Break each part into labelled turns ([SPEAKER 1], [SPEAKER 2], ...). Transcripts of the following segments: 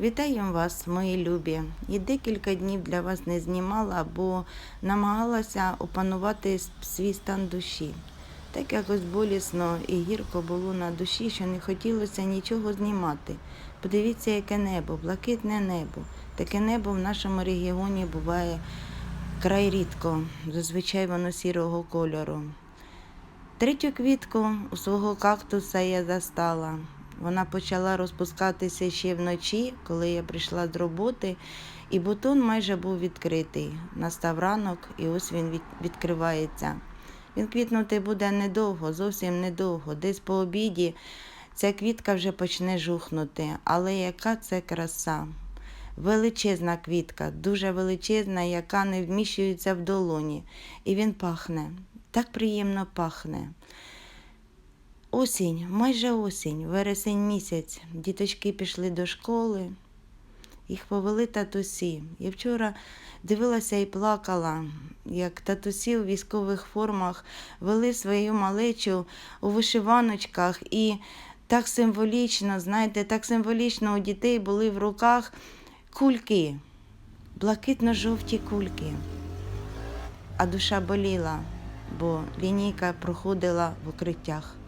[SPEAKER 1] Вітаю вас, мої любі. І декілька днів для вас не знімала, бо намагалася опанувати свій стан душі. Так якось болісно і гірко було на душі, що не хотілося нічого знімати. Подивіться, яке небо, блакитне небо. Таке небо в нашому регіоні буває край рідко, зазвичай воно сірого кольору. Третю квітку у свого кактуса я застала. Вона почала розпускатися ще вночі, коли я прийшла з роботи, і бутон майже був відкритий. Настав ранок, і ось він відкривається. Він квітнути буде недовго, зовсім недовго. Десь по обіді ця квітка вже почне жухнути. Але яка це краса! Величезна квітка, дуже величезна, яка не вміщується в долоні. І він пахне, так приємно пахне. Осінь, майже осінь, вересень місяць. Діточки пішли до школи, їх повели татусі. Я вчора дивилася і плакала, як татусі у військових формах вели свою малечу у вишиваночках і так символічно, знаєте, так символічно у дітей були в руках кульки, блакитно-жовті кульки. А душа боліла, бо лінійка проходила в укриттях.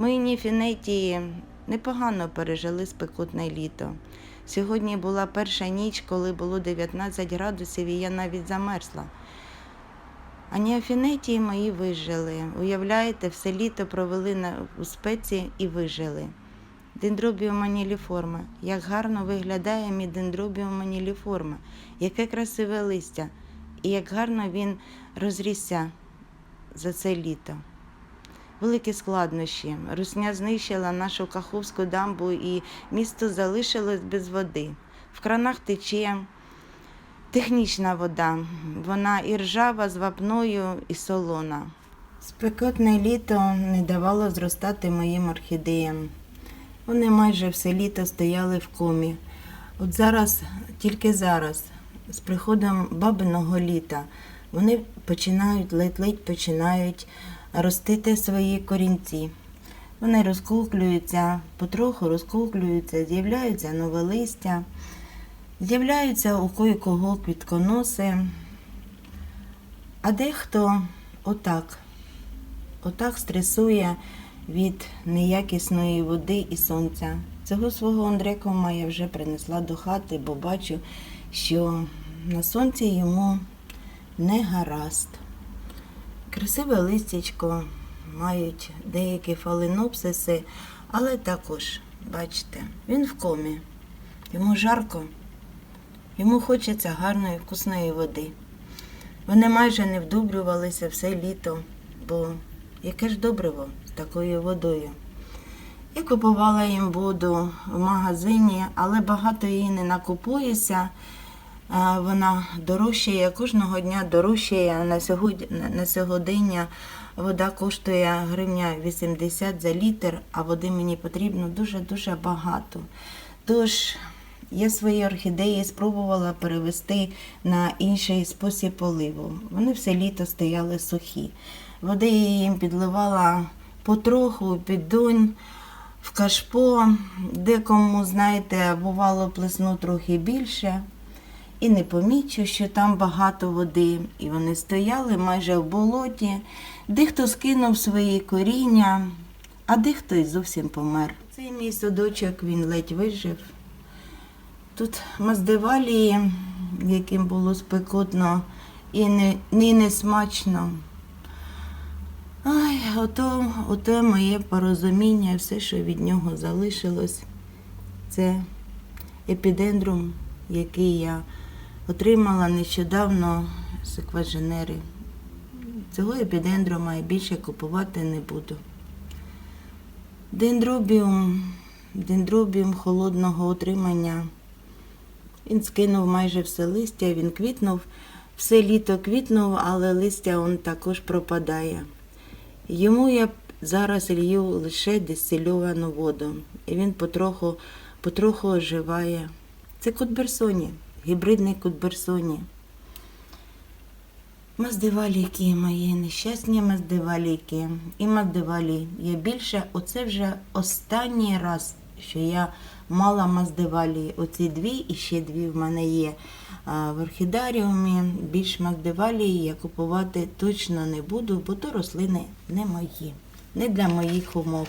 [SPEAKER 1] Ми ніфінетії непогано пережили спекотне літо. Сьогодні була перша ніч, коли було 19 градусів, і я навіть замерзла. А ніафінетії мої вижили. Уявляєте, все літо провели на, у спеці і вижили. Дендробіум маніліформа. Як гарно виглядає мій дендробіум маніліформа. Яке красиве листя. І як гарно він розрісся за це літо. Великі складнощі. Русня знищила нашу Каховську дамбу і місто залишилось без води. В кранах тече технічна вода. Вона і ржава з вапною, і солона. Спекотне літо не давало зростати моїм орхідеям. Вони майже все літо стояли в комі. От зараз, тільки зараз, з приходом бабиного літа, вони починають ледь-ледь починають ростити свої корінці. Вони розкуклюються, потроху розкуклюються, з'являються нове листя, з'являються у кого квітконоси, а дехто отак, отак стресує від неякісної води і сонця. Цього свого Андрекома я вже принесла до хати, бо бачу, що на сонці йому не гаразд. Красиве листячко мають деякі фаленопсиси, але також, бачите, він в комі. Йому жарко, йому хочеться гарної вкусної води. Вони майже не вдублювалися все літо, бо яке ж добриво з такою водою. Я купувала їм воду в магазині, але багато її не накупується. Вона дорожчає, кожного дня дорожчає. На сьогодні, на сьогодення вода коштує гривня 80 за літр, а води мені потрібно дуже-дуже багато. Тож я свої орхідеї спробувала перевести на інший спосіб поливу. Вони все літо стояли сухі. Води я їм підливала потроху, під донь, в кашпо. Декому, знаєте, бувало плесну трохи більше і не помічу, що там багато води, і вони стояли майже в болоті. Дехто скинув свої коріння, а дехто й зовсім помер. Цей мій садочок він ледь вижив. Тут маздивалії, яким було спекотно і не, і не смачно. Ай, ото, ото моє порозуміння, все, що від нього залишилось, це епідендрум, який я отримала нещодавно з екваженери. Цього епідендрома я більше купувати не буду. Дендробіум, дендробіум холодного отримання. Він скинув майже все листя, він квітнув, все літо квітнув, але листя он також пропадає. Йому я зараз лью лише дистильовану воду, і він потроху, потроху оживає. Це Кутберсоні, гібридний Кутберсоні. Маздиваліки мої, нещасні маздиваліки. І маздивалі. Я більше, оце вже останній раз, що я мала маздевалії. Оці дві і ще дві в мене є а, в орхідаріумі. Більш маздевалії я купувати точно не буду, бо то рослини не мої, не для моїх умов.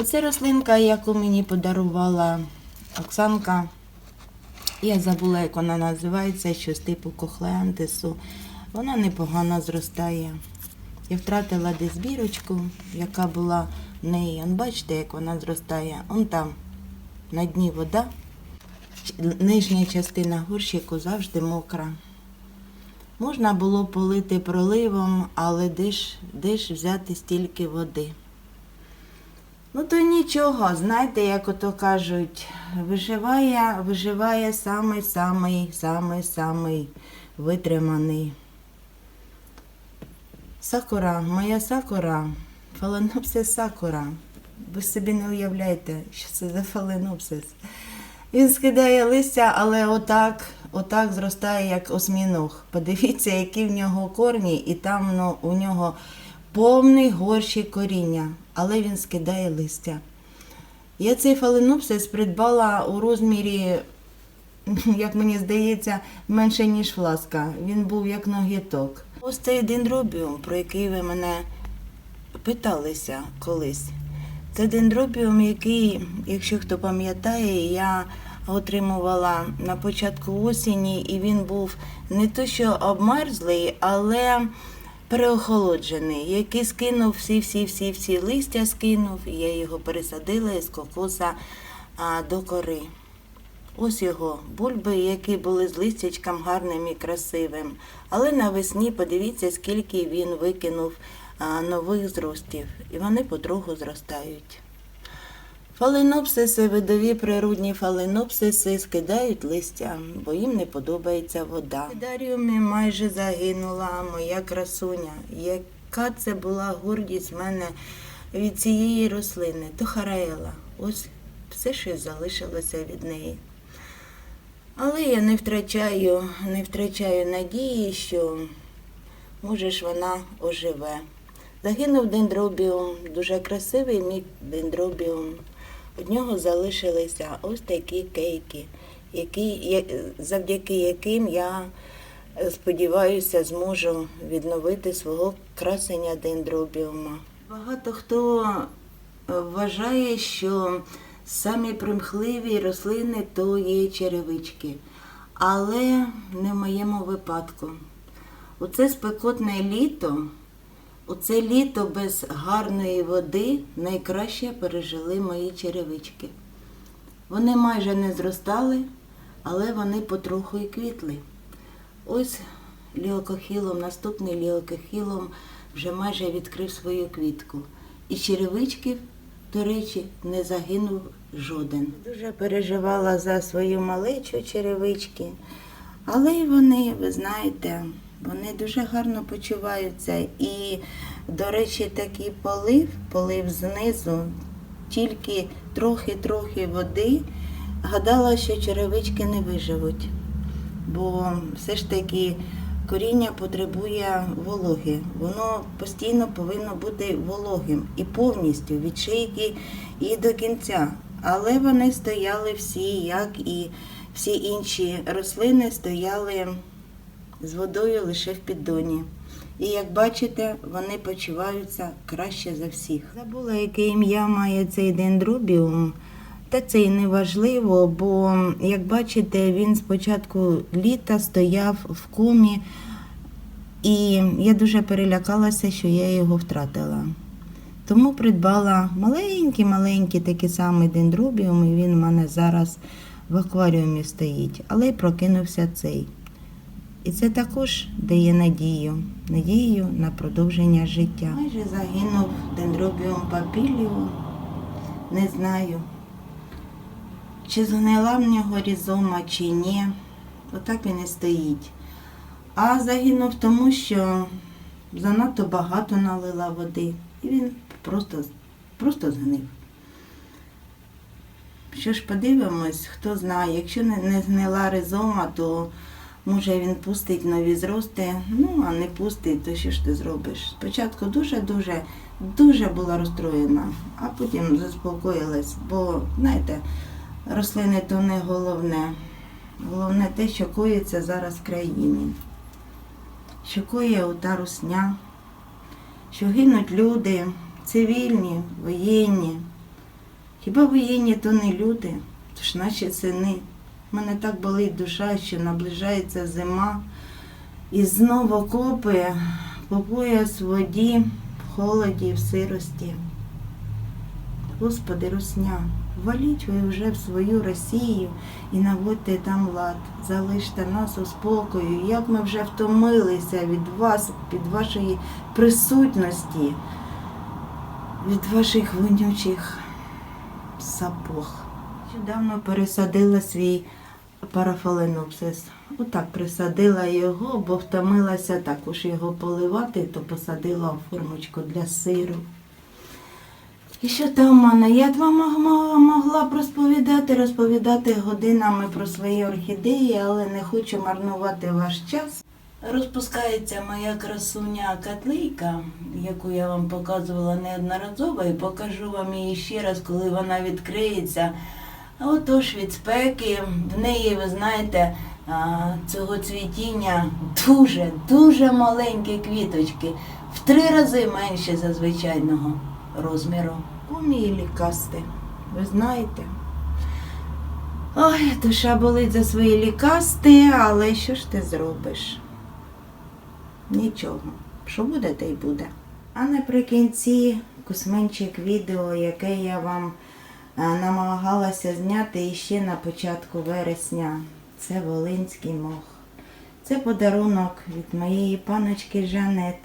[SPEAKER 1] Оце рослинка, яку мені подарувала Оксанка. Я забула, як вона називається, щось типу кохлеантису. Вона непогано зростає. Я втратила десь бірочку, яка була в неї. Он бачите, як вона зростає. Он там на дні вода. Нижня частина горщику завжди мокра. Можна було полити проливом, але де ж, де ж взяти стільки води? Ну то нічого, знаєте, як ото кажуть, виживає, виживає самий самий самий самий витриманий. Сакура, моя сакура, фаленопсис сакура. Ви собі не уявляєте, що це за фаленопсис. Він скидає листя, але отак, отак зростає, як осьміног. Подивіться, які в нього корні, і там ну, у нього повний горщик коріння, але він скидає листя. Я цей фаленопсис придбала у розмірі, як мені здається, менше, ніж фласка. Він був як ногіток. Ось цей дендробіум, про який ви мене питалися колись. Це дендробіум, який, якщо хто пам'ятає, я отримувала на початку осені, і він був не то що обмерзлий, але переохолоджений, який скинув всі-всі-всі-всі листя скинув, і я його пересадила з кокоса а, до кори. Ось його бульби, які були з листячком гарним і красивим. Але навесні подивіться, скільки він викинув а, нових зростів, і вони потроху зростають. Фаленопсиси, видові природні фаленопсиси скидають листя, бо їм не подобається вода. В даріумі майже загинула моя красуня. Яка це була гордість в мене від цієї рослини, то хараела. Ось все, що залишилося від неї. Але я не втрачаю, не втрачаю надії, що може ж вона оживе. Загинув дендробіум, дуже красивий мій дендробіум. Від нього залишилися ось такі кейки, які, завдяки яким я е, сподіваюся зможу відновити свого красення дендробіума. Багато хто е, вважає, що самі примхливі рослини то є черевички. Але не в моєму випадку. У це спекотне літо, у це літо без гарної води найкраще пережили мої черевички. Вони майже не зростали, але вони потроху і квітли. Ось ліокохілом, наступний ліокохілом вже майже відкрив свою квітку. І черевичків, до речі, не загинув жоден. Дуже переживала за свою малечу черевички, але й вони, ви знаєте, вони дуже гарно почуваються. І, до речі, такий полив, полив знизу, тільки трохи-трохи води. Гадала, що черевички не виживуть, бо все ж таки коріння потребує вологи. Воно постійно повинно бути вологим і повністю від шийки і до кінця. Але вони стояли всі, як і всі інші рослини, стояли з водою лише в піддоні. І як бачите, вони почуваються краще за всіх. Забула, яке ім'я має цей дендробіум. Та це і не важливо, бо, як бачите, він спочатку літа стояв в комі, і я дуже перелякалася, що я його втратила. Тому придбала маленький-маленький такий самий дендробіум, і він у мене зараз в акваріумі стоїть, але й прокинувся цей. І це також дає надію, надію на продовження життя. Майже загинув дендробіум папіліо, не знаю, чи згнила в нього різома, чи ні. Отак він і стоїть. А загинув тому, що занадто багато налила води, і він просто, просто згнив. Що ж подивимось, хто знає, якщо не, не згнила ризома, то Може він пустить нові зрости, ну а не пустить, то що ж ти зробиш? Спочатку дуже-дуже дуже була розстроєна, а потім заспокоїлась, бо знаєте, рослини то не головне. Головне те, що коїться зараз в країні. Що коє ота русня, що гинуть люди, цивільні, воєнні. Хіба воєнні то не люди, то ж наші сини. Мене так болить душа, що наближається зима, і знову окопи по пояс в воді, в холоді, в сирості. Господи, Русня, валіть ви вже в свою Росію і наводьте там лад, залиште нас у спокою, як ми вже втомилися від вас, від вашої присутності, від ваших вонючих сапог. Нещодавно пересадила свій парафаленопсис. Отак присадила його, бо втомилася також його поливати, то посадила в формочку для сиру. І що там в мене? Я вам могла, б розповідати, розповідати годинами про свої орхідеї, але не хочу марнувати ваш час. Розпускається моя красуня котлейка, яку я вам показувала неодноразово, і покажу вам її ще раз, коли вона відкриється. Отож від спеки, в неї, ви знаєте, цього цвітіння дуже, дуже маленькі квіточки, в три рази менші за звичайного розміру. Кумі і лікасти, ви знаєте. Ой, душа болить за свої лікасти, але що ж ти зробиш? Нічого. Що буде, те й буде. А наприкінці косменчик відео, яке я вам намагалася зняти іще на початку вересня. Це Волинський мох. Це подарунок від моєї паночки Жанет.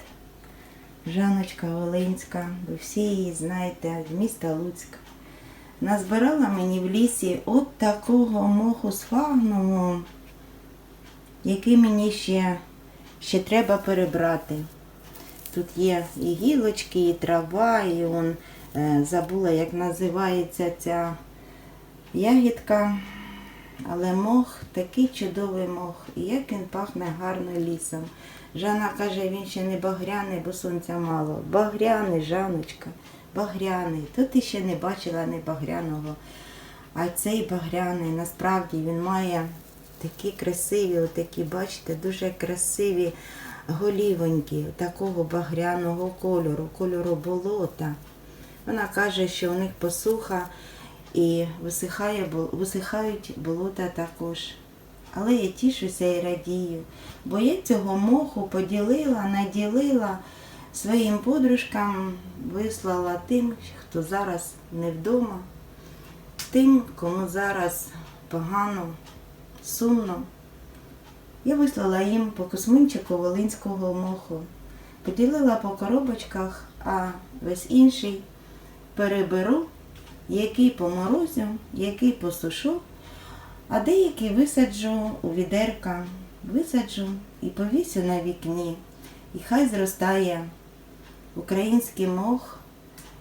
[SPEAKER 1] Жаночка Волинська, ви всі її знаєте, з міста Луцьк. Назбирала мені в лісі от такого моху з фагнуму, який мені ще, ще треба перебрати. Тут є і гілочки, і трава, і он, забула, як називається ця ягідка. Але мох такий чудовий мох, і як він пахне гарно лісом. Жанна каже, він ще не багряний, бо сонця мало. Багряний, Жаночка, багряний. То ти ще не бачила не багряного. А цей багряний, насправді він має такі красиві, отакі, бачите, дуже красиві голівоньки, такого багряного кольору, кольору болота. Вона каже, що у них посуха і висихає, висихають болота також. Але я тішуся і радію, бо я цього моху поділила, наділила своїм подружкам, вислала тим, хто зараз не вдома, тим, кому зараз погано, сумно. Я вислала їм по косминчику волинського моху, поділила по коробочках, а весь інший переберу, який поморозю, який посушу, а деякі висаджу у відерка, висаджу і повісю на вікні. І хай зростає український мох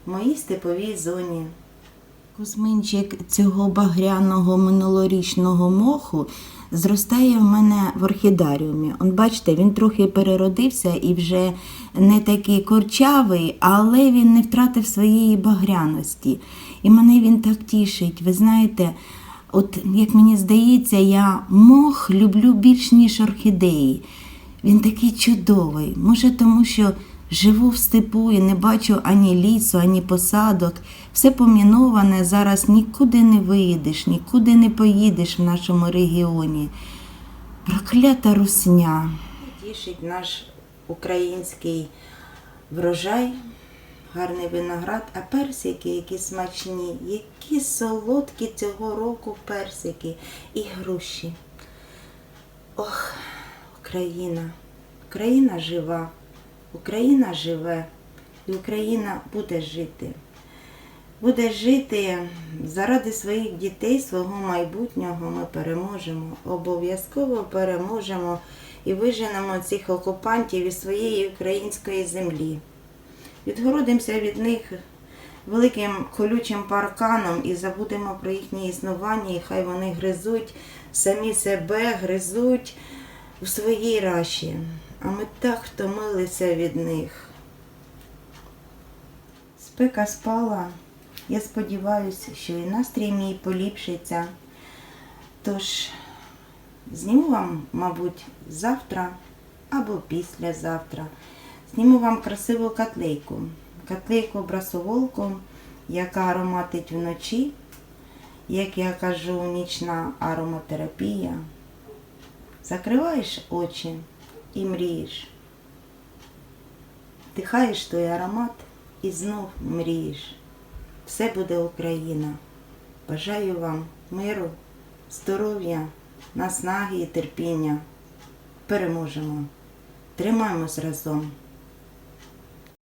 [SPEAKER 1] в моїй степовій зоні. Кузьминчик цього багряного минулорічного моху зростає в мене в орхідаріумі. Он, бачите, він трохи переродився і вже не такий корчавий, але він не втратив своєї багряності. І мене він так тішить. Ви знаєте, от як мені здається, я мох люблю більш ніж орхідеї. Він такий чудовий. Може, тому що живу в степу і не бачу ані лісу, ані посадок. Все поміноване, зараз нікуди не виїдеш, нікуди не поїдеш в нашому регіоні. Проклята русня. Тішить наш український врожай, гарний виноград, а персики, які смачні, які солодкі цього року персики і груші. Ох, Україна, Україна жива, Україна живе, і Україна буде жити. Буде жити заради своїх дітей, свого майбутнього. Ми переможемо. Обов'язково переможемо і виженемо цих окупантів із своєї української землі. Відгородимося від них великим колючим парканом і забудемо про їхнє існування, і хай вони гризуть самі себе, гризуть у своїй раші, а ми так втомилися від них. Спека спала. Я сподіваюся, що і настрій мій поліпшиться. Тож зніму вам, мабуть, завтра або післязавтра. Зніму вам красиву котлейку. Котлейку брасоволку, яка ароматить вночі, як я кажу, нічна ароматерапія. Закриваєш очі і мрієш. Дихаєш той аромат і знов мрієш. Все буде Україна. Бажаю вам миру, здоров'я, наснаги і терпіння. Переможемо. Тримаємось разом.